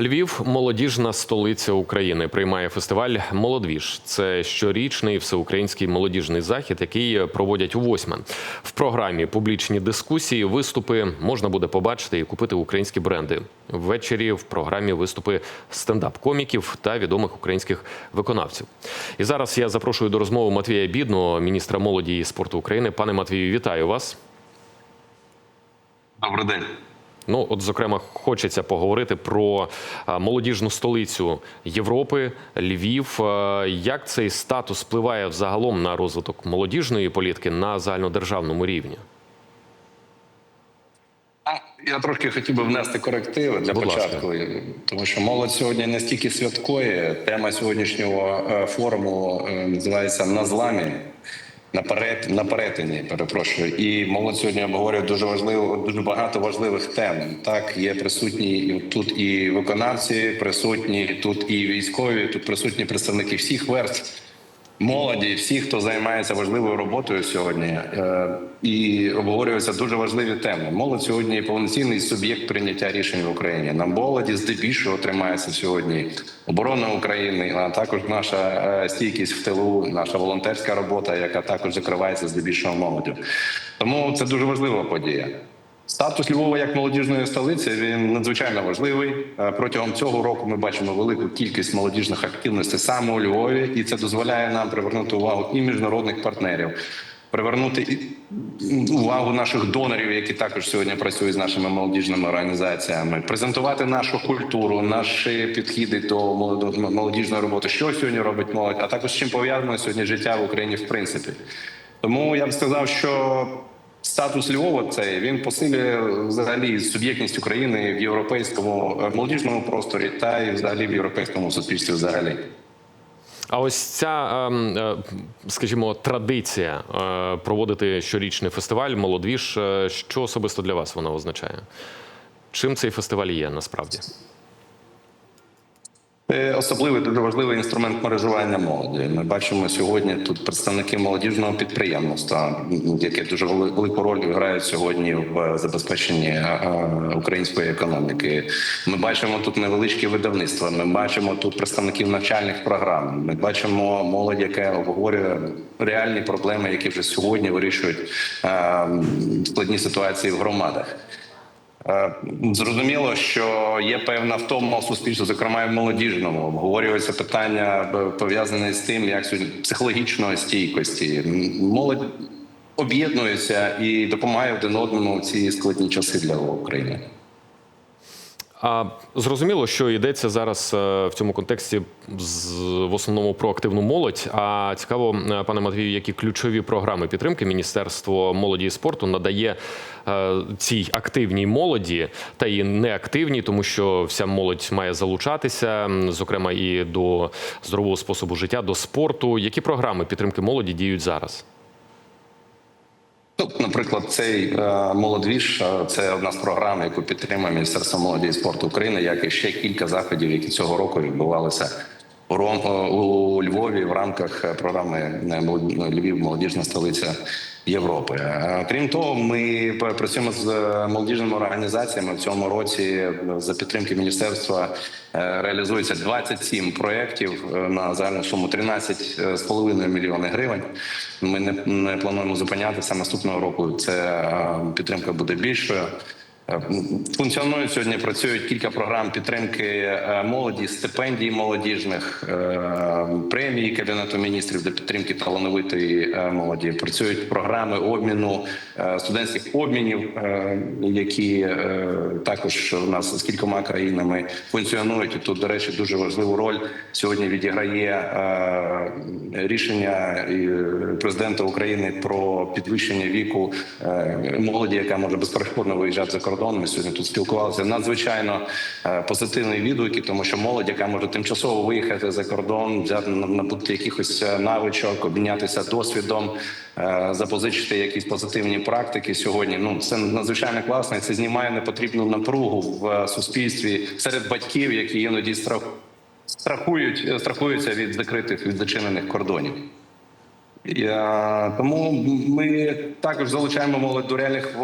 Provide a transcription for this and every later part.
Львів молодіжна столиця України. Приймає фестиваль Молодвіж. Це щорічний всеукраїнський молодіжний захід, який проводять у восьме. В програмі публічні дискусії, виступи можна буде побачити і купити українські бренди. Ввечері в програмі виступи стендап-коміків та відомих українських виконавців. І зараз я запрошую до розмови Матвія Бідного, міністра молоді і спорту України. Пане Матвію, вітаю вас. Добрий день. Ну, от, зокрема, хочеться поговорити про молодіжну столицю Європи, Львів. Як цей статус впливає взагалом на розвиток молодіжної політики на загальнодержавному рівні? Я трошки хотів би внести корективи для Будь ласка. початку, тому що молодь сьогодні не стільки святкує. Тема сьогоднішнього е, форуму е, називається на зламі. На перет на перетині, перепрошую, і молодь сьогодні обговорює дуже важливо, дуже багато важливих тем. Так є присутні тут і виконавці, присутні тут і військові, тут присутні представники всіх верств молоді, всі, хто займається важливою роботою сьогодні, е, і обговорюються дуже важливі теми. Молодь сьогодні повноцінний суб'єкт прийняття рішень в Україні. На молоді здебільшого тримається сьогодні оборона України, а також наша е, стійкість в тилу, наша волонтерська робота, яка також закривається здебільшого молоддю. Тому це дуже важлива подія. Статус Львова як молодіжної столиці він надзвичайно важливий. Е, Протягом цього року ми бачимо велику кількість молодіжних активностей саме у Львові, і це дозволяє нам привернути увагу і міжнародних партнерів, привернути увагу наших донорів, які також сьогодні працюють з нашими молодіжними організаціями, презентувати нашу культуру, наші підходи до молодіжної роботи, що сьогодні робить молодь, а також чим пов'язано сьогодні життя в Україні в принципі. Тому я б сказав, що статус Львова цей він посилює взагалі суб'єктність України в європейському е, молодіжному просторі та і взагалі в європейському суспільстві. Взагалі. А ось ця, ем, е, скажімо, традиція е, проводити щорічний фестиваль Молодвіж. Що особисто для вас вона означає? Чим цей фестиваль є насправді? Це особливий дуже важливий інструмент мережування молоді. Ми бачимо сьогодні тут представники молодіжного підприємництва, яке дуже велику роль грають сьогодні в забезпеченні е, української економіки. Ми бачимо тут невеличкі видавництва. Ми бачимо тут представників навчальних програм. Ми бачимо молодь, яка обговорює реальні проблеми, які вже сьогодні вирішують е, складні ситуації в громадах. Е, Зрозуміло, що є певна втома у суспільстві, зокрема і в молодіжному. Обговорюються питання пов'язане з тим, як сьогодні психологічної стійкості. Молодь об'єднується і допомагає один одному в ці складні часи для України. А зрозуміло, що йдеться зараз е, в цьому контексті в основному про активну молодь. А цікаво, е, пане Матвію, які ключові програми підтримки Міністерство молоді і спорту надає е, цій активній молоді та і неактивній, тому що вся молодь має залучатися, зокрема і до здорового способу життя, до спорту. Які програми підтримки молоді діють зараз? Ну, наприклад, цей е, молодвіж е, це одна з програм, яку підтримує Міністерство молоді і спорту України, як і ще кілька заходів, які цього року відбувалися Ром у Львові в рамках е, програми е, «Молод- Львів молодіжна столиця Європи. Е, Крім того, ми працюємо з молодіжними організаціями в цьому році за підтримки міністерства. Реалізується 27 проєктів на загальну суму 13,5 мільйони гривень. Ми не, плануємо зупинятися наступного року. Це підтримка буде більшою. Е, Функціонують сьогодні, працюють кілька програм підтримки е, молоді, стипендій молодіжних, е, премії Кабінету міністрів для підтримки талановитої молоді. Працюють програми обміну студентських обмінів, які також у нас з кількома країнами функціонують. І тут, до речі, дуже важливу роль сьогодні відіграє рішення президента України про підвищення віку молоді, яка може безперешкодно виїжджати за кордон. Ми сьогодні тут спілкувалися. Надзвичайно е, позитивні відгуки, тому що молодь, яка може тимчасово виїхати за кордон, взяти набути якихось е, навичок, обмінятися досвідом, е, запозичити якісь позитивні практики сьогодні. Ну це надзвичайно класно. і Це знімає непотрібну напругу в суспільстві серед батьків, які іноді страх страхують, страхуються від закритих від зачинених кордонів. Тому ми також залучаємо молодь до реальних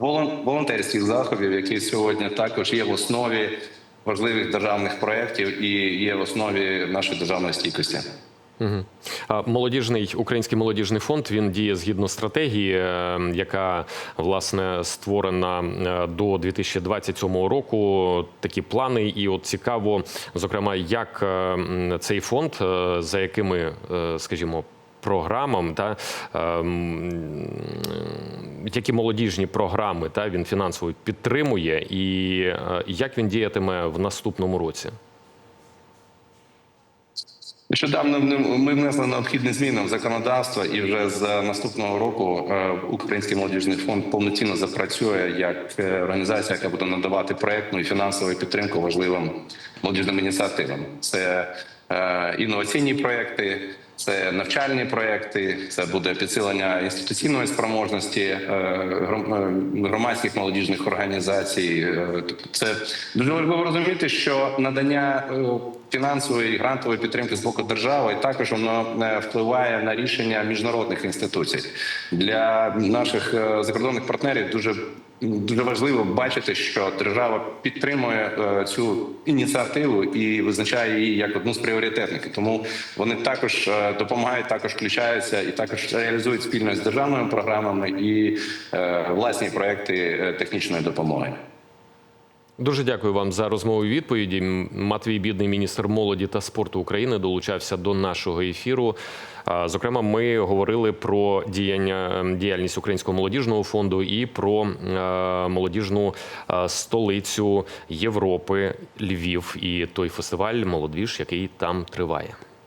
волонтерських заходів, які сьогодні також є в основі важливих державних проєктів і є в основі нашої державної стійкості. А Молодіжний український молодіжний фонд він діє згідно стратегії, е, яка власне створена е, до 2027 року. Такі плани, і от цікаво, зокрема, як е, цей фонд, за якими, скажімо. Програмам та які молодіжні програми та він фінансово підтримує, і е, як він діятиме в наступному році? Нещодавно ми внесли необхідні зміни в законодавство, і вже з наступного року е, Український молодіжний фонд повноцінно запрацює як е, організація, яка буде надавати проектну і фінансову підтримку важливим молодіжним ініціативам. Це інноваційні проекти, це навчальні проекти, це буде підсилення інституційної спроможності е, е, громадських молодіжних організацій. Е, тобто Це дуже важливо розуміти, що надання фінансової і грантової підтримки з боку держави також воно е, впливає на рішення міжнародних інституцій для наших е, закордонних партнерів. Дуже дуже важливо бачити, що держава підтримує е, цю ініціативу і визначає її як одну з пріоритетних. Тому вони також допомагають, також включаються і також реалізують спільно з державними програмами і власні проекти технічної допомоги. Дуже дякую вам за розмову і відповіді. Матвій Бідний, міністр молоді та спорту України, долучався до нашого ефіру. Зокрема, ми говорили про діяння діяльність Українського молодіжного фонду і про молодіжну столицю Європи Львів і той фестиваль Молодвіж, який там триває.